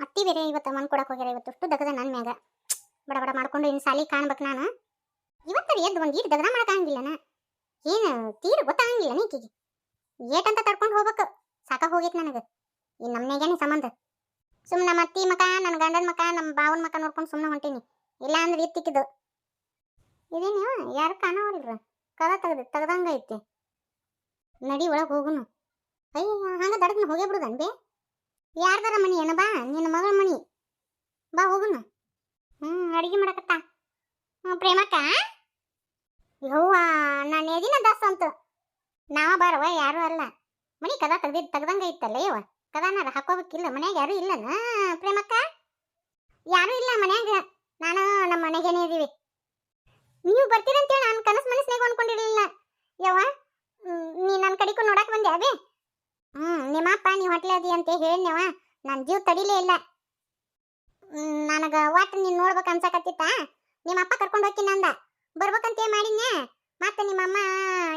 ಅತ್ತಿ ಬೇರೆ ಇವತ್ತು ಮನ್ ಕೊಡಕ್ ಹೋಗ್ಯಾರ ಇವತ್ತು. ಅಷ್ಟು ದಗದ ನನ್ನ ಮ್ಯಾಗ. ಬಡ ಬಡ ಮಾಡ್ಕೊಂಡು ಇನ್ನು ಸಾಲಿ ಕಾಣ್ಬೇಕು ನಾನು. ಇವತ್ತರ ಎದ್ದು ಒಂದು ಈಟ್ ದಗದ ನಾ. ಏನು ತೀರು ಗೊತ್ತಾಗಂಗಿಲ್ಲ ನೀಕಿಗೆ. ಏಟಂತ ತಡ್ಕೊಂಡು ಹೋಗ್ಬೇಕು. ಸಾಕ ಹೋಗೈತೆ ನನಗೆ. ಈ ನಮ್ಮನೆಗೇನೆ ಸಂಬಂಧ? ಸುಮ್ಮನೆ ನಮ್ಮ ಅತ್ತಿ ಮಕ ನನ್ನ ಗಂಡನ ಮಕ ನಮ್ಮ ಬಾವನ ಮಕ ನೋಡ್ಕೊಂಡು ಸುಮ್ಮನೆ ಹೊಂಟೀನಿ. ಇಲ್ಲ ಅಂದ್ರೆ ಇತ್ತಿಕ್ಕಿದ್ದು ಇದೇನು ಯಾರು ಕಾಣವಲ್ರ? ಕದ ತೆಗ್ದು, ತೆಗ್ದಂಗ ಐತಿ. ನಡಿ ಒಳಗೆ ಹೋಗುನು. ಅಯ್ಯ ಹಂಗ ದಡಕ್ನ ಹೋಗೇ ಬಿಡುದನ್ ಬೇ? ಯಾರ್ದಾರ ಮನಿ ಏನ ಬಾ, ನಿನ್ನ ಮಗಳ ಮನಿ. ಬಾ ಹೋಗುನು. ಹ್ಮ್, ಅಡಿಗೆ ಮಾಡಕತ್ತ? ಪ್ರೇಮಕ್ಕ? ಯವ್ವ, ನಾನು ಎದಿನ ದಾಸ ಅಂತ. ನಾವ ಬಾರವ ಯಾರು ಅಲ್ಲ. ಮನಿ ಕದ ತೆಗ್ದಿದ್ ತೆಗ್ದಂಗ ಇತ್ತಲ್ಲ ಯವ್ವ. ಕದಾನಾರ ಹಾಕೋಬೇಕಿಲ್ಲ, ಮನ್ಯಾಗ ಯಾರು ಇಲ್ಲನ, ಪ್ರೇಮಕ್ಕ? ಯಾರು ಇಲ್ಲ ಮನ್ಯಾಗ. ನಾನು ನಮ್ಮ ಮನೆಗೇನೆ ಇದೀವಿ. ನೀವು ಬರ್ತೀರಂತೇಳಿ ನಾನು ಕನಸು ಮನಸ್ಸಿನಾಗ ಅನ್ಕೊಂಡಿರ್ಲಿಲ್ಲ. ಯವ್ವ ನೀ ನನ್ನ ಕಡೆಗೂ ನೋಡಕ್ ಬಂದೆ ಹ್ಮ್, ನಿಮ್ಮಪ್ಪ ನೀವು ಹೊಟ್ಲೆ ಅದಿ ಅಂತ ಹೇಳಿನವ ನನ್ನ ಜೀವ ತಡಿಲೇ ಇಲ್ಲ. ನನಗ ಒಟ್ಟ ನೀನ್ ನೋಡ್ಬೇಕು ಅನ್ಸಕತ್ತಿತ್ತ. ನಿಮ್ಮಪ್ಪ ಕರ್ಕೊಂಡು ಹೋಗ್ತೀನಿ ಅಂದ ಬರ್ಬೇಕಂತ ಮಾಡಿದ್ನೆ ಮತ್ತೆ ನಿಮ್ಮಮ್ಮ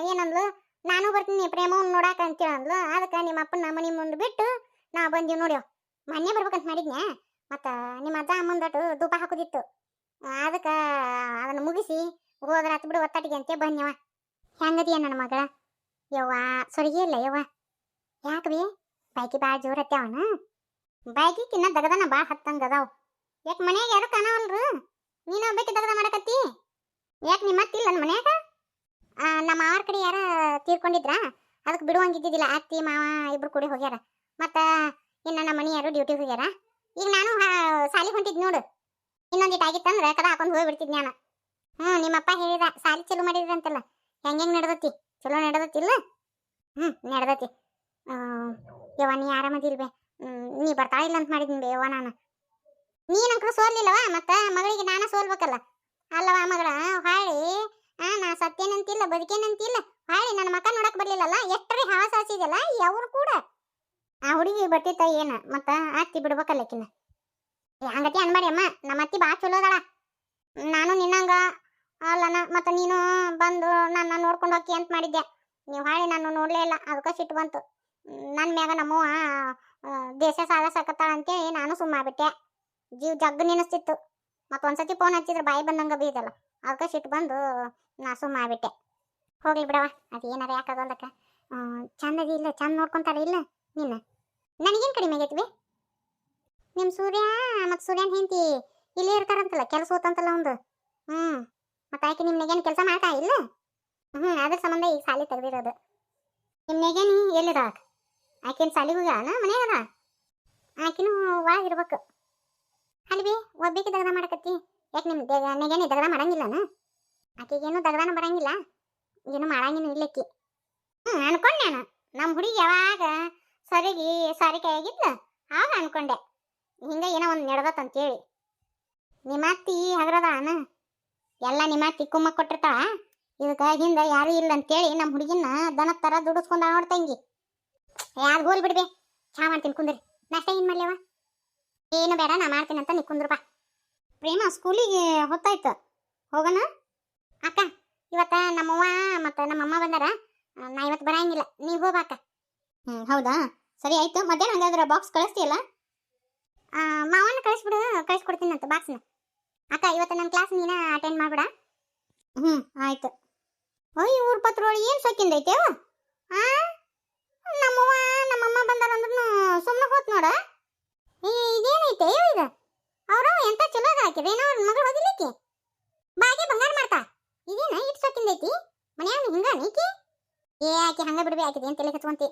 ಏನಂದ್ಲು? ನಾನು ಬರ್ತೀನಿ ಪ್ರೇಮವನ್ನು ನೋಡಾಕ ಅಂತ ಅಂದ್ಲು ಅದಕ್ಕೆ ನಿಮ್ಮ ಅಪ್ಪನ ಮನೆ ಮುಂದೆ ಬಿಟ್ಟು ನಾ ಬಂದೀವಿ ನೋಡ್ಯವ್ ಮೊನ್ನೆ ಬರ್ಬೇಕಂತ ಮಾಡಿದ್ನೆ ಮತ್ತು ನಿಮ್ಮ ಅಜ್ಜ ಅಮ್ಮಂದಟ್ಟು ಧೂಪ ಹಾಕೋದಿತ್ತು. ಅದಕ್ಕೆ ಅದನ್ನ ಮುಗಿಸಿ ಹೋದ್ರ ಹತ್ತು ಬಿಡು ಒತ್ತಾಟಿಗೆ ಅಂತ ಬನ್ಯವ ಹೆಂಗದಿಯ ನನ್ನ ಮಗಳ? ಯವ್ವ, ಸೊರಿಗೆ ಇಲ್ಲ ಯವ್ವ. ಯಾಕೆ ಬೈಕಿ ಭಾಳ ಜೋರ್ ಬಾಯ್ಕಿ ಕಿನ್ನ ದಗದನ ಭಾಳ ಹತ್ತಂಗ ಅದಾವ. ಯಾಕೆ ಮನ್ಯಾಗ ಯಾರು ಕಾಣವಲ್ರು? ನೀನು ಒಬ್ಬಾಕಿ ದಗದ ಮಾಡಕತ್ತಿ? ಯಾಕೆ ನಿಮ್ಮ ಅತ್ತಿಲ್ಲ ನನ್ನ ಮನ್ಯಾಗ? ನಮ್ಮ ಮಾವರ ಕಡೆ ಯಾರ ತೀರ್ಕೊಂಡಿದ್ರ? ಅದಕ್ಕೆ ಬಿಡುವಂಗಿದ್ದಿದ್ದಿಲ್ಲ. ಅತ್ತಿ ಮಾವ ಇಬ್ರು ಕೂಡಿ ಹೋಗ್ಯಾರ. ಮತ್ತ ಇನ್ನ ನಮ್ಮ ಮನೆ ಯಾರು ಡ್ಯೂಟಿಗೆ ಹೋಗ್ಯಾರ. ಈಗ ನಾನು ಸಾಲಿ ಹೊಂಟಿದ್ ನೋಡು. ಇನ್ನೊಂದಿಟ್ಟು ಆಗಿತ್ತಂದ್ರೆ ಕದ ಹಾಕೊಂಡು ಹೋಗ್ಬಿಡ್ತಿದ್ ನಾನು ಹ್ಞೂ ನಿಮ್ಮಪ್ಪ ಹೇಳಿದ ಸಾಲಿ ಚಲೋ ಮಾಡಿದ್ರಂತಲ್ಲ. ಹೆಂಗೆ ಹೆಂಗೆ ನಡೆದತ್ತಿ ಚಲೋ ನಡೆದತ್ತಿಲ್ಲ ಹ್ಞೂ ನಡ್ದತಿ. ಆ, ಯವ್ವ ನೀ ಆರಾಮದಿಲ್ವೇ ಹ್ಮ್, ನೀ ಬರ್ತಾ ಇಲ್ಲ ಅಂತ ಮಾಡಿದ್ನಿ ಬೇ ಯವ್ವ ನಾನು. ನೀನಂಕ್ರು ಸೋಲ್ಲಿಲ್ಲವ ಮತ್ತ? ಮಗಳಿಗೆ ನಾನು ಸೋಲ್ಬೇಕಲ್ಲ. ಅಲ್ಲವ ಮಗಳ ಹಾಳಿ ಆ ನಾ ಸತ್ಯನಂತಿಲ್ಲ ಬದುಕೇನಂತಿಲ್ಲ. ಹಾಳಿ ನನ್ನ ಮಕ್ಕ ನೋಡಕ್ ಬರ್ಲಿಲ್ಲಲ್ಲ ಎಷ್ಟರಿ ಹಾಸ ಹಾಸಿದಲ್ಲ ಅವ್ರು ಕೂಡ. ಆ ಹುಡುಗಿ ಬರ್ತಿತ್ತ ಏನ? ಮತ್ತ ಅತ್ತಿ ಬಿಡ್ಬೇಕಲ್ಲಕಿನ ಹಂಗತಿ ಅನ್ಬೇಡಿ ಅಮ್ಮ ನಮ್ಮ ಅತ್ತಿ ಬಾ ಚಲೋ ಅದಳ. ನಾನು ನಿನ್ನಂಗ ಅಲ್ಲನ ಮತ್ತ ನೀನು ಬಂದು ನನ್ನ ನೋಡ್ಕೊಂಡು ಹೋಗಿ ಅಂತ ಮಾಡಿದ್ದೆ ನೀವು ಹಾಳಿ ನಾನು ನೋಡ್ಲೇ ಇಲ್ಲ ಅದಕ್ಕೆ ಸಿಟ್ಟು ಬಂತು. ನನ್ನ ಮ್ಯಾಗ ನಮ್ಮವ್ವ ದೇಶ ಸಾಲ ಅಂತೇಳಿ ನಾನು ಸುಮ್ಮಾಗ್ಬಿಟ್ಟೆ ಜೀವ ಜಗ್ಗು ನೆನಸ್ತಿತ್ತು. ಮತ್ತೊಂದ್ಸತಿ ಫೋನ್ ಹಚ್ಚಿದ್ರೆ ಬಾಯಿ ಬಂದಂಗ ಬೀದಲ್ಲ ಅದಕ್ಕೆ ಸಿಟ್ಟು ಬಂದು ನಾ ಸುಮ್ಮಾಗ್ಬಿಟ್ಟೆ ಹೋಗ್ಲಿ ಬಿಡವ ಅದು ಏನಾರ ಯಾಕಾಗಲ್ಲಕ್ಕ ಚಂದದಿ ಇಲ್ಲ, ಚಂದ ನೋಡ್ಕೊಂತಾರ ಇಲ್ಲ ನಿನ್ನ ನನಗೇನು ಕಡಿಮೆ ಆಗೈತಿ ನಿಮ್ಮ ಸೂರ್ಯ ಮತ್ತು ಸೂರ್ಯನ ಹೆಂಡತಿ ಇಲ್ಲೇ ಇರ್ತಾರಂತಲ್ಲ, ಕೆಲಸ ಹೋತಂತಲ್ಲ ಒಂದು ಹ್ಞೂ ಮತ್ತು ಆಕೆ ನಿಮ್ನೆಗೇನು ಕೆಲಸ ಮಾಡ್ತಾ ಇಲ್ಲ? ಹ್ಞೂ ಅದ್ರ ಸಂಬಂಧ ಈಗ ಸಾಲಿ ತೆಗ್ದಿರೋದು. ನಿಮ್ನೆಗೇನು ಎಲ್ಲಿದ ಆಕಿನ ಸಾಲಿಗೆ ಹೋಗ್ಯಾನ ಮನ್ಯಾಗ ಅದ ಆಕಿನೂ ಒಳಗಿರ್ಬೇಕು ಬಿ ಒಬ್ಬೇಕಿ ದಗದ ಮಾಡಕತ್ತಿ. ಯಾಕೆ ನಿಮ್ಮ ನೆಗೇನಿ ದಗದ ಮಾಡಂಗಿಲ್ಲನ ಆಕೆಗೇನು ದಗದಾನ ಬರಂಗಿಲ್ಲ. ಏನು ಮಾಡಂಗಿನ ಇಲ್ಲಕ್ಕಿ ಹ್ಞೂ ಅನ್ಕೊಂಡೆ ನಾನು. ನಮ್ಮ ಹುಡುಗಿ ಯಾವಾಗ ಸರಿಗೆ ಸಾರಿಕೆ ಆಗಿದ್ಲ ಆಗ ಅನ್ಕೊಂಡೆ. ಹಿಂಗೆ ಏನೋ ಒಂದು ನಡೆದತ್ತಂತೇಳಿ ನಿಮ್ಮತ್ತಿ ಹಗರದಾನ ಎಲ್ಲ ನಿಮ್ಮತ್ತಿ ಕುಮ್ಮ ಕೊಟ್ಟಿರ್ತಾಳ? ಇದಕ್ಕೆ ಹಿಂದೆ ಯಾರು ಇಲ್ಲ ಅಂತೇಳಿ ನಮ್ಮ ಹುಡುಗಿನ ದನ ಥರ ದುಡಿಸ್ಕೊಂಡ ನೋಡ್ತಂಗಿ ಯಾರು ಗೋಲ್ ಬಿಡ್ಬೇ? ಚಾ ಮಾಡ್ತೀನಿ ಕುಂದ್ರಿ. ನಾಷ್ಟ ಏನು ಮಾಡ್ಲೇವ ಏನು ಬೇಡ ನಾ ಮಾಡ್ತೀನಿ ಅಂತ ನೀ ಕುಂದ್ರು ಬಾ ಪ್ರೇಮ ಸ್ಕೂಲಿಗೆ ಹೊತ್ತಾಯ್ತು. ಹೋಗೋಣ? ಅಕ್ಕ ಇವತ್ತ ನಮ್ಮವ್ವ ಮತ್ತು ನಮ್ಮಮ್ಮ ಬಂದಾರ. ನಾ ಇವತ್ತು ಬರಂಗಿಲ್ಲ. ನೀವು ಹೋಗಕ್ಕ ಹ್ಞೂ ಹೌದಾ? ಸರಿ ಆಯ್ತು. ಮಧ್ಯಾಹ್ನ ಹಂಗಾದ್ರೆ ಬಾಕ್ಸ್ ಕಳಿಸ್ತೀಯಲ್ಲ? ಮಾವನ ಕಳಿಸ್ಬಿಡು. ಕಳಿಸ್ಕೊಡ್ತೀನಿ ಅಂತ ಬಾಕ್ಸ್ನ ಅಕ್ಕ ಇವತ್ತು ನನ್ನ ಕ್ಲಾಸ್ ನೀನ ಅಟೆಂಡ್ ಮಾಡ್ಬಿಡ. ಹ್ಞೂ ಆಯ್ತು. ಓಯ್ ಊರ್ ಪತ್ರೊಳಗೆ ಏನು ಸೊಕ್ಕಿಂದೈತೆ ಅವ? ಆ? ಅಂದ್ರೂ ಸುಮ್ಮನೆ ಹೋತ್ ನೋಡ. ಇದೇನೈತೆ ಇದು? ಅವರು ಎಂತ ಚಲೋ ಹಾಕಿದೆ ಏನೋ ಅವ್ರ ಮಗಳು ಹೋಗಿಲಿಕ್ಕೆ ಬಾಗೆ ಬಂಗಾರ ಮಾಡ್ತಾ? ಇದೇನ ಇಟ್ಟು ಸೊಕ್ಕಿಂದೈತಿ ಮನ್ಯಾಗ ಹಿಂಗ ನೀಕಿ? ಏ ಆಕೆ ಹಂಗ ಬಿಡ್ಬಿ ಆಕಿದೆ ಅಂತ ತಲೆ ಹಚ್ಕೊಂತಿ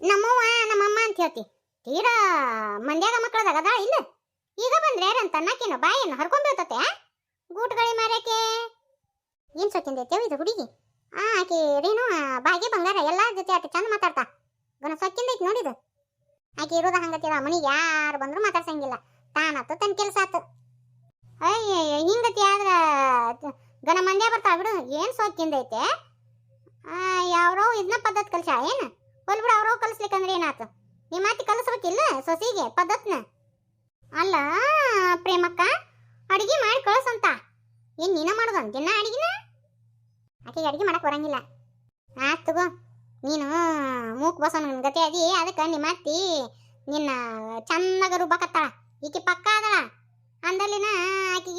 ನಮ್ಮವ್ವ ನಮ್ಮಮ್ಮ ಅಂತ ಹೇಳ್ತಿ. ತೀರಾ ಮಂಡ್ಯಾಗ ಮಕ್ಕಳದಾಗ ಅದ ಇಲ್ಲ? ಈಗ ಬಂದ್ರೆ ಯಾರಂತ ಅನ್ನಕೇನು ಬಾಯನ್ನು ಹರ್ಕೊಂಡ್ ಬೀಳ್ತತೆ ಗೂಟ್ಗಳಿ ಮಾರ್ಯಾಕೆ? ಏನ್ ಸೊಕ್ಕಿಂದೈತೆ ಇದು ಹುಡುಗಿ? ಆ, ಆಕೆ ರೇನು ಬಾಗಿ ಬಂಗಾರ ಎಲ್ಲಾ ಜೊತೆ ಆಕೆ ಚಂದ ಮಾತಾಡ್ತಾ. ಗನ ಸೊಕ್ಕಿಂದೈತಿ ನೋಡಿದು ಆಕೆ ಇರೋದ ಹಂಗತಿದ ಮನಿಗೆ ಯಾರು ಬಂದ್ರು ಮಾತಾಡ್ಸಂಗಿಲ್ಲ. ತಾನಾತು ತನ್ನ ಕೆಲಸ ಆತು. ಅಯ್ಯ ಹಿಂಗತಿ ಆದ್ರ ಗನ ಮಂಡ್ಯ ಬರ್ತಾವ ಬಿಡು ಏನ್ ಸೊಕ್ಕಿಂದೈತೆ ಆ ಯಾವ್ರೋ ಇದನ್ನ ಪದ್ಧತಿ ಕಲ್ಸ ಏನು ಹೋಲ್ ಬಿಡು ಅವ್ರವ್ ಕಲಿಸ್ಲಿಕ್ಕಂದ್ರೆ ಏನಾತು ನಿಮ್ಮ ಮಾತಿ ಕಲಿಸ್ಬೇಕಿಲ್ಲ ಸೊಸಿಗೆ ಪದ್ಧತ್ನ ಅಲ್ಲ ಪ್ರೇಮಕ್ಕ ಅಡಿಗೆ ಮಾಡಿ ಕಳ್ಸಂತ ಏನ್ ನೀನ ಮಾಡೋದು ದಿನ ಅಡಿಗೆನ ಆಕೆಗೆ ಅಡಿಗೆ ಮಾಡಕ್ ಬರಂಗಿಲ್ಲ ಆತ್ ತಗೋ ನೀನು ಮೂಕ್ ಬಸವನ ಗತಿ ಅದಿ, ಅದಕ್ಕೆ ನಿಮ್ಮ ಅತ್ತಿ ನಿನ್ನ ಚಂದಾಗ ರುಬ್ಬಕತ್ತಾಳ ಈಕೆ ಪಕ್ಕ ಅದಳ. ಅಂದಲ್ಲಿನ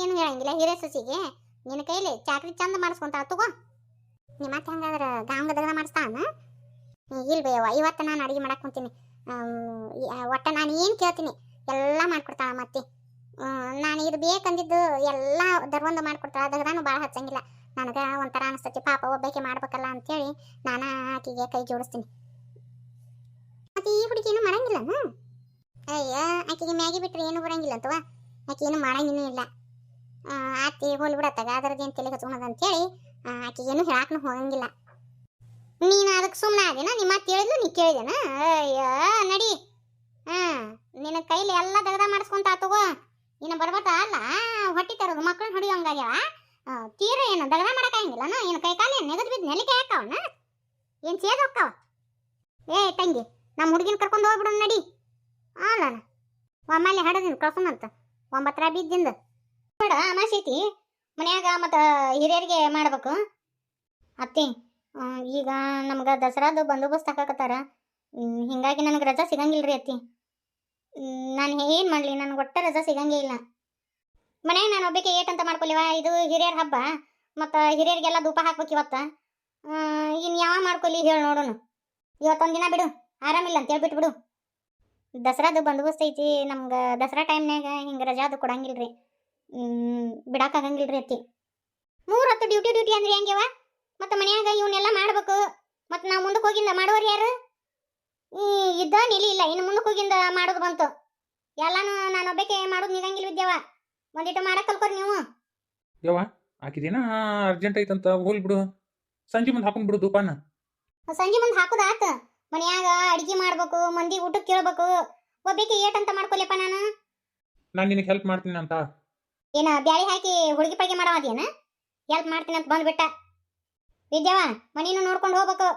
ಏನು ಹೇಳಂಗಿಲ್ಲ, ಹಿರೇ ಸಸಿಗೆ. ನಿನ್ನ ಕೈಲಿ ಚಾಕ್ರಿ ಚಂದ ಮಾಡಿಸ್ಕೊಂತಾಳ, ತಗೋ. ನಿಮ್ಮ ಅತ್ತೆ ಹಂಗಾದ್ರೆ ಗಾಂಗ ದಗದ ಮಾಡಿಸ್ತಾನ? ಇಲ್ಲ ಬೇವ ಇವತ್ತು ನಾನು ಅಡುಗೆ ಮಾಡಕ್ಕೆ ಕುಂತೀನಿ. ಒಟ್ಟ ನಾನು ಏನು ಕೇಳ್ತೀನಿ, ಎಲ್ಲ ಮಾಡ್ಕೊಡ್ತಾಳ ಮತ್ತೆ. ನಾನು ಇದು ಬೇಕಂದಿದ್ದು ಎಲ್ಲ ದರ್ವಂದು ಮಾಡ್ಕೊಡ್ತಾಳ, ದಗದಾನು ಭಾಳ ಹಚ್ಚಂಗಿಲ್ಲ. ನನಗೆ ಒಂಥರ ಅನಿಸ್ತತಿ. ಪಾಪ ಒಬ್ಬಾಕೆ ಮಾಡ್ಬೇಕಲ್ಲ ಅಂತೇಳಿ ನಾನು ಆಕಿಗೆ ಕೈ ಜೋಡಿಸ್ತೀನಿ. ಮತ್ತೆ ಈ ಹುಡುಗಿನೂ ಮಾಡಂಗಿಲ್ಲ ಅಯ್ಯ, ಆಕಿಗೆ ಮ್ಯಾಗಿ ಬಿಟ್ಟರೆ ಏನು ಬರಂಗಿಲ್ಲ ಅಂತವ ಆಕೆ ಏನು ಮಾಡಂಗಿನೂ ಇಲ್ಲ. ಆತಿ ಹೋಲ್ ಬಿಡತ್ತಾಗ ಅದರದ್ದೇನು ತಲೆ ಹಚ್ಕೊಳೋದು ಅಂತೇಳಿ ಆಕಿಗೇನು ಹೇಳಾಕ್ನು ಹೋಗಂಗಿಲ್ಲ. ನೀನು ಅದಕ್ಕೆ ಸುಮ್ಮನೆ ಆದೇನ ನಿಮ್ಮ ಮಾತು ಹೇಳಿದ್ಲು, ನೀ ಕೇಳಿದೆನ ಅಯ್ಯೋ, ನಡಿ. ಹಾ ನಿನ್ನ ಕೈಲಿ ಎಲ್ಲ ದಗದ ಮಾಡಿಸ್ಕೊಂತ ತಗೋ. ಇನ್ನು ಬರ್ಬಾರ್ದ ಅಲ್ಲ ಹೊಟ್ಟಿ ತರೋದು ಮಕ್ಕಳನ್ನ ಹೊಡಿಯೋಂಗಾಗ್ಯಾವ ತೀರ ಏನು ದಗದ ಮಾಡಕ್ಕಾಗಿಲ್ಲನ ಏನು ಕೈ ಕಾಲು ಏನು ನೆಗದು ಬಿದ್ದು ನೆಲಿಕೆ ಹಾಕವನ? ಏನು ಸೇದ್ ಹೋಗ್ತಾವ ಏ, ತಂಗಿ ನಮ್ಮ ಹುಡುಗಿನ ಕರ್ಕೊಂಡು ಹೋಗ್ಬಿಡು ನಡಿ. ಅಲ್ಲಣ ಒಮ್ಮೆಲೆ ಹಡದಿನ ಕಳ್ಕೊಂಬಂತ ಒಂಬತ್ತರ ಬಿದ್ದಿಂದ. ಬೇಡ, ಅಮಾಸೈತಿ. ಮನ್ಯಾಗ ಮತ್ತು ಹಿರಿಯರಿಗೆ ಮಾಡ್ಬೇಕು. ಅತ್ತಿ ಈಗ ನಮ್ಗೆ ದಸರಾದು ಬಂದೋಬಸ್ತ್ ಹಾಕಾಕತ್ತಾರ. ಹಿಂಗಾಗಿ ನನಗೆ ರಜಾ ಸಿಗಂಗಿಲ್ಲ ರೀ ಅತ್ತಿ ನಾನು ಏನು ಮಾಡಲಿ? ನನಗೆ ಒಟ್ಟ ರಜಾ ಸಿಗಂಗೇ ಇಲ್ಲ. ಮನ್ಯಾಗ ನಾನು ಒಬ್ಬಕ್ಕೆ ಏಟ್ ಅಂತ ಮಾಡ್ಕೊಲಿವ ಇದು ಹಿರಿಯರ ಹಬ್ಬ. ಮತ್ತು ಹಿರಿಯರಿಗೆಲ್ಲ ಧೂಪ ಹಾಕ್ಬೇಕು ಇವತ್ತು. ಇನ್ನು ಯಾವ ಮಾಡ್ಕೊಲಿ ಹೇಳಿ ನೋಡೋಣ ಇವತ್ತೊಂದು ದಿನ ಬಿಡು. ಆರಾಮಿಲ್ಲ ಅಂತ ಹೇಳ್ಬಿಟ್ಟು ಬಿಡು. ದಸರಾದು ಬಂದೋಬಸ್ತ್ ಐತಿ. ನಮ್ಗೆ ದಸರಾ ಟೈಮ್ನಾಗ ಹಿಂಗೆ ರಜಾದು ಕೊಡಂಗಿಲ್ರಿ. ರೀ ಅತ್ತಿ. ಮೂರು ಹೊತ್ತು ಡ್ಯೂಟಿ ಡ್ಯೂಟಿ ಅಂದ್ರೆ ಹೆಂಗ್ಯವ? ಮತ್ತು ಮನ್ಯಾಗ ಇವನ್ನೆಲ್ಲ ಮಾಡ್ಬೇಕು. ಮತ್ತು ನಾವು ಮುಂದಕ್ಕೆ ಹೋಗಿಂದ ಮಾಡೋರು ಯಾರು? ಈ ಇದ್ದ ನಿಲಿ ಇಲ್ಲ. ಇನ್ನು ಮುಂದಕ್ಕೆ ಹೋಗಿಂದ ಮಾಡೋದು ಬಂತು. ಎಲ್ಲಾನು ನಾನು ಒಬ್ಬಕ್ಕೆ ಮಾಡೋದು ನಿಗಂಗಿಲ್ಲ ವಿದ್ಯವ ಒಂದಿಟ್ಟು ಮಾಡಕ್ ಕಲ್ಕೋರಿ ನೀವು. ಯವ್ವ ಆಕಿದೇನ ಅರ್ಜೆಂಟ್ ಐತಂತ ಹೋಲ್ ಬಿಡು. ಸಂಜೆ ಮುಂದೆ ಹಾಕೊಂಡ್ ಬಿಡು ದುಪಾನ ಸಂಜೆ ಮುಂದೆ ಹಾಕುದ ಆತ? ಮನ್ಯಾಗ ಅಡಿಗೆ ಮಾಡ್ಬೇಕು ಮಂದಿ ಊಟಕ್ಕೆ ಕೇಳ್ಬೇಕು. ಒಬ್ಬಕ್ಕೆ ಏಟ್ ಅಂತ ಮಾಡ್ಕೊಲ್ಲಪ್ಪ ನಾನು? ನಾನು ನಿನಗೆ ಹೆಲ್ಪ್ ಮಾಡ್ತೀನಿ ಅಂತ. ಏನ ಬ್ಯಾಳಿ ಹಾಕಿ ಹುಡುಗಿ ಪಡಿಗೆ ಮಾಡವಾದೇನ? ಹೆಲ್ಪ್ ಮಾಡ್ತೀನಿ ಅಂತ ಬಂದ್ಬಿಟ್ಟ. ವಿದ್ಯಾವ ಮನೇನು ನೋಡ್ಕೊಂಡು ಹೋಗ್ಬೇಕು.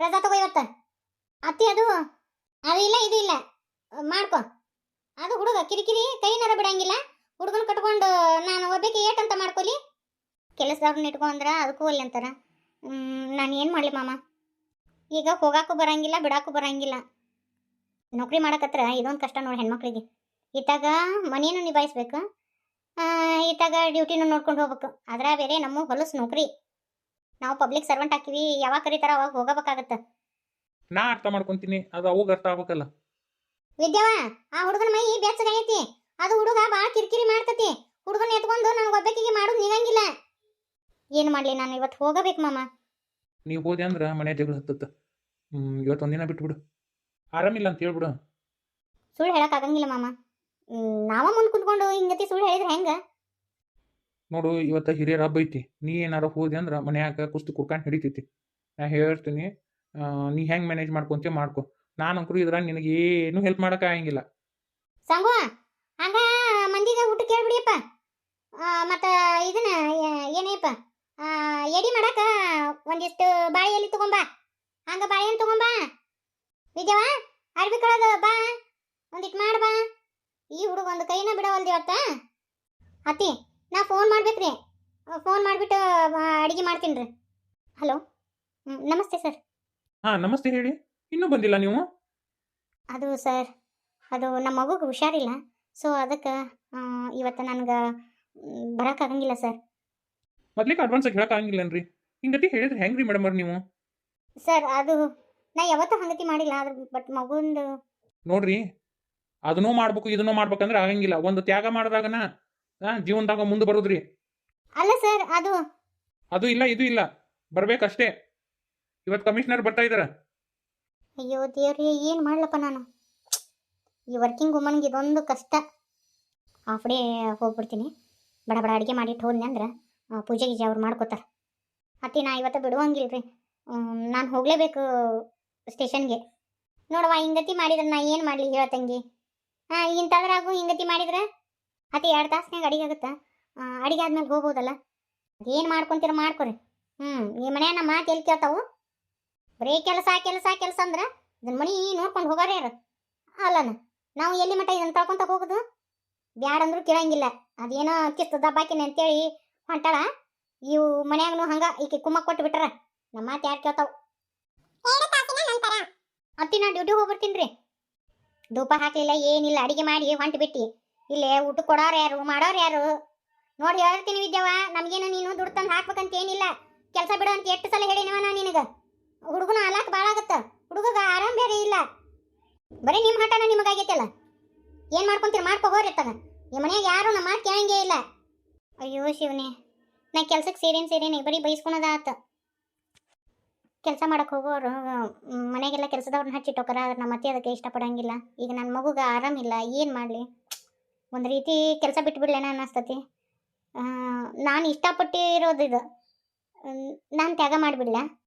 ರಜಾ ತಗೋ ಇವತ್ತ. ಅತ್ತಿ ಅದು ಅದು ಇಲ್ಲ ಇದು ಇಲ್ಲ. ಮಾಡ್ಕೊ. ಅದು ಹುಡುಗ ಕಿರಿಕಿರಿ ಕೈನಾರ ಬಿಡಂಗಿಲ್ಲ. ಹುಡುಗನ ಕಟ್ಕೊಂಡು ನಾನು ಒಬ್ಬಕ್ಕೆ ಏಟ್ ಅಂತ ಮಾಡ್ಕೊಲಿ? ಕೆಲಸದವ್ರನ್ನ ಇಟ್ಕೊಂಡ್ರ ಅದಕ್ಕೂ ಅಲ್ಲಿ ಅಂತಾರ. ನಾನು ಏನು ಮಾಡಲಿ ಮಾಮ? ಈಗ ಹೋಗಾಕು ಬರಂಗಿಲ್ಲ ಬಿಡಾಕು ಬರಂಗಿಲ್ಲ. ನೌಕರಿ ಮಾಡಕತ್ರ ಇದೊಂದು ಕಷ್ಟ ನೋಡಿ ಹೆಣ್ಮಕ್ಳಿಗೆ. ಇತ್ತಾಗ ಮನೇನು ನಿಭಾಯಿಸ್ಬೇಕು. ಆ, ಇತ್ತಾಗ ಡ್ಯೂಟಿನೂ ನೋಡ್ಕೊಂಡು ಹೋಗ್ಬೇಕು. ಅದ್ರ ಬೇರೆ ನಮ್ಮ ಹೊಲಸು ನೌಕರಿ. ನಾವು ಪಬ್ಲಿಕ್ ಸರ್ವೆಂಟ್ ಹಾಕಿವಿ ಯಾವಾಗ ಕರೀತಾರ ಅವಾಗ ಹೋಗಬೇಕಾಗತ್ತ. ನಾ ಅರ್ಥ ಮಾಡ್ಕೊಂತೀನಿ ಅದು ಅವಾಗ ಅರ್ಥ ಆಗ್ಬೇಕಲ್ಲ. ವಿದ್ಯಾವ ಆ ಹುಡುಗನ ಮೈ ಬೆಚ್ಚಗೈತಿ ಅದು ಹುಡುಗ ಭಾಳ ಕಿರಿಕಿರಿ ಮಾಡ್ತತಿ. ಹುಡುಗನ ಎತ್ಕೊಂಡು ನನಗೆ ಒಬ್ಬಕ್ಕಿಗೆ ಮಾಡೋದು ನಿಗಂಗಿಲ್ಲ. ಏನು ಮಾಡಲಿ ನಾನು ಇವತ್ತು ಹೋಗಬೇಕು ಮಾಮ. ನೀವು ಹೋದೆ ಅಂದ್ರೆ ಮನೆ ಜಗಳ ಹತ್ತತ್ತ. ಇವತ್ತು ಒಂದಿನ ಬಿಟ್ಬಿಡು. ಆರಾಮಿಲ್ಲ ಅಂತ ಹೇಳ್ಬಿಡು. ಸುಳ್ಳು ಹೇಳಕ್ಕಾಗಂಗಿಲ್ಲ ಮಾಮ. ನಾವ ಮುಂದೆ ಕುತ್ಕೊಂಡು ಹಿಂಗತಿ ಸುಳ್ಳು ಹೇಳಿದ್ರೆ ಹೆಂಗ? ನೋಡು ಇವತ್ತು ಹಿರಿಯರ ಹಬ್ಬ ಐತಿ. ನೀ ಏನಾರ ಹೋದೆ ಅಂದ್ರೆ ಮನ್ಯಾಗ ಕುಸ್ತು ಕುರ್ಕೊಂಡು ಹಿಡಿತೈತಿ. ನಾ ಹೇಳ್ತೀನಿ ನೀ ಹೆಂಗೆ ಮ್ಯಾನೇಜ್ ಮಾಡ್ಕೊಂತೀಯ ಮಾಡ್ಕೊ. ನಾನಂಕರು ಇದ್ರಾಗ ನಿನಗೆ ಏನು ಹೆಲ್ಪ್ ಮಾಡೋಕ್ಕಾಗಂಗಿಲ್ಲ ಮಂದಿಗೆ ಊಟ ಮತ್ತೆ ಇದನ್ನ ಏನೇಪ್ಪ? ಏನಯ್ಯಪ್ಪ ಎಡಿ ಮಾಡಕ ಒಂದಿಷ್ಟು ಬಾಳೆ ಎಲೆ ತಗೊಂಬಾ. ಹಂಗ ಬಾಳೆಹಣ್ಣು ತಗೊಂಬಾ. ವಿಜಯವ ಅರ್ಬಿ ಕಳದ ಬಾ. ಒಂದಿಟ್ ಮಾಡ ಬಾ. ಈ ಹುಡುಗ ಒಂದು ಕೈನ ಬಿಡವಲ್ದಿ ಇವತ್ತ ಅತ್ತಿ ನಾ ಫೋನ್ ಮಾಡ್ಬೇಕ್ರಿ. ಫೋನ್ ಮಾಡಿಬಿಟ್ಟು ಅಡಿಗೆ ಮಾಡ್ತೀನಿ ರೀ. ಹಲೋ? ನಮಸ್ತೆ ಸರ್. ಹಾಂ ನಮಸ್ತೆ ಹೇಳಿ. ಇನ್ನೂ ಬಂದಿಲ್ಲ ನೀವು? ಅದು ಸರ್ ಅದು ನಮ್ಮ ಮಗುಗೆ ಹುಷಾರಿಲ್ಲ. ಸೊ ಅದಕ್ಕೆ ಇವತ್ತು ನನಗೆ ಬರೋಕ್ಕಾಗಂಗಿಲ್ಲ ಸರ್. ಮೊದ್ಲಿಗೆ ಅಡ್ವಾನ್ಸಾಗಿ ಹೇಳೋಕ್ಕಾಗಂಗಿಲ್ಲನ್ರಿ ಹಿಂಗತಿ ಹೇಳಿದ್ರೆ ಹೆಂಗ್ರಿ ಮೇಡಮ್ ಅವ್ರು ನೀವು? ಸರ್ ಅದು ನಾ ಯಾವತ್ತೂ ಹಂಗತಿ ಮಾಡಿಲ್ಲ ಆದ್ರೆ ಬಟ್ ಮಗುಂದು ನೋಡ್ರಿ ಅದನ್ನೂ ಮಾಡ್ಬೇಕು ಇದನ್ನೂ ಮಾಡ್ಬೇಕಂದ್ರೆ ಆಗಂಗಿಲ್ಲ. ಒಂದು ತ್ಯಾಗ ಮಾಡಿದಾಗನ ಆ, ಜೀವನದಾಗ ಮುಂದೆ ಬರೋದ್ರಿ. ಅಲ್ಲ ಸರ್ ಅದು ಅದು ಇಲ್ಲ ಇದು ಇಲ್ಲ. ಬರ್ಬೇಕಷ್ಟೇ. ಇವತ್ತು ಕಮಿಷನರ್ ಬರ್ತಾ ಇದಾರೆ. ಅಯ್ಯೋ ದೇವ್ರಿ ಏನು ಮಾಡ್ಲಪ್ಪ ನಾನು? ಈ ವರ್ಕಿಂಗ್ ವುಮನ್ಗೆ ಇದೊಂದು ಕಷ್ಟ. ಹಾಫ್ ಡೇ ಹೋಗ್ಬಿಡ್ತೀನಿ. ಬಡ ಬಡ ಅಡುಗೆ ಮಾಡಿಟ್ಟು ಹೋದ್ನಿ ಅಂದ್ರೆ ಪೂಜೆ ಗೀಜೆ ಅವ್ರು ಮಾಡ್ಕೋತಾರೆ. ಅತ್ತಿ, ನಾ ಇವತ್ತು ಬಿಡುವಂಗಿಲ್ಲ ರೀ ನಾನು ಹೋಗಲೇಬೇಕು ಸ್ಟೇಷನ್ಗೆ. ನೋಡವ್ವ, ಹಿಂಗತಿ ಮಾಡಿದ್ರೆ ನಾ ಏನು ಮಾಡಲಿ ಹೇಳ ತಂಗಿ. ಹಾಂ ಇಂಥದ್ರಾಗು ಹಿಂಗತಿ ಮಾಡಿದ್ರೆ ಅತಿ ಎರಡು ತಾಸ್ನಾಗ ಅಡಿಗೆ ಆಗುತ್ತೆ. ಅಡಿಗೆ ಆದ್ಮೇಲೆ ಹೋಗ್ಬೋದಲ್ಲ. ಏನು ಮಾಡ್ಕೊಂತೀರ ಮಾಡ್ಕೊರಿ. ಹ್ಞೂ ಈ ಮನ್ಯಾಗ ನಮ್ಮ ಮಾತು ಎಲ್ಲಿ ಕೇಳ್ತಾವು? ಬರೀ ಕೆಲಸ ಕೆಲಸ ಕೆಲಸ ಅಂದ್ರೆ ಇದನ್ನ ಮನೆ ನೋಡ್ಕೊಂಡು ಹೋಗಾರ ಯಾರು? ಅಲ್ಲನ. ನಾವು ಎಲ್ಲಿ ಮಟ್ಟ ಇದನ್ನ ತಳ್ಕೊಂತ ಹೋಗುದು? ಬ್ಯಾಡ ಅಂದ್ರೂ ಕೇಳಂಗಿಲ್ಲ. ಅದೇನೋ ಕಿಸ್ತ ದಬ್ಬಾಕಿನ ಅಂತೇಳಿ ಹೊಂಟಾಳ. ಇವು ಮನ್ಯಾಗನು ಹಂಗ ಈಕೆ ಕುಮ್ಮ ಕೊಟ್ಟು ಬಿಟ್ರ. ನಮ್ಮ ಮಾತು ಯಾರು ಕೇಳ್ತಾವ? ಅತ್ತಿ ನಾ ಡ್ಯೂಟಿ ಹೋಗ್ಬಿಡ್ತೀನಿ ರೀ ಧೂಪ ಹಾಕ್ಲಿಲ್ಲ, ಏನಿಲ್ಲ, ಅಡಿಗೆ ಮಾಡಿ ಹೊಂಟು ಬಿಟ್ಟಿ. ಇಲ್ಲೇ ಊಟ ಕೊಡೋರು ಯಾರು, ಮಾಡೋರು ಯಾರು? ನೋಡಿ ಹೇಳ್ತೀನಿ ವಿದ್ಯಾವ ನಮ್ಗೇನು ನೀನು ದುಡ್ಡು ತಂದು ಹಾಕ್ಬೇಕಂತ ಏನಿಲ್ಲ. ಕೆಲಸ ಬಿಡು ಅಂತ ಎಷ್ಟು ಸಲ ಹೇಳಿನವ ನಾ ನಿನಗೆ? ಹುಡುಗನ ಅಲಾಕ್ ಭಾಳ ಆಗತ್ತ ಹುಡುಗಗ ಆರಾಮ್ ಬೇರೆ ಇಲ್ಲ. ಬರೀ ನಿಮ್ಮ ಹಠನ ನಿಮಗಾಗೈತಲ್ಲ? ಏನು ಮಾಡ್ಕೊಂತೀರಿ? ಮಾಡ್ಕೊ ಹೋರಿ ತಗ ನಿಮ್ಮ ಮನ್ಯಾಗ ಯಾರು ನಮ್ಮ ಮಾತು ಕೇಳಂಗೇ ಇಲ್ಲ. ಅಯ್ಯೋ ಶಿವನೇ, ನಾ ಕೆಲ್ಸಕ್ಕೆ ಸೇರೇನು ಸೇರೇನೆ ಬರೀ ಬೈಸ್ಕೊಳೋದ ಕೆಲಸ ಮಾಡಕ್ಕೆ ಹೋಗೋರು ಮನೆಗೆಲ್ಲ ಕೆಲಸದವ್ರನ್ನ ಹಚ್ಚಿಟ್ಟೋಕರ ನಮ್ಮ ಅತ್ತೆ ಅದಕ್ಕೆ ಇಷ್ಟಪಡಂಗಿಲ್ಲ. ಈಗ ನನ್ನ ಮಗುಗೆ ಆರಾಮಿಲ್ಲ ಏನು ಮಾಡಲಿ? ಒಂದು ರೀತಿ ಕೆಲಸ ಬಿಟ್ಬಿಡ್ಲೇನ ಅನ್ನಿಸ್ತತಿ ನಾನು ಇಷ್ಟಪಟ್ಟಿರೋದು ಇದು. ನಾನು ತ್ಯಾಗ ಮಾಡಿಬಿಡ್ಲ?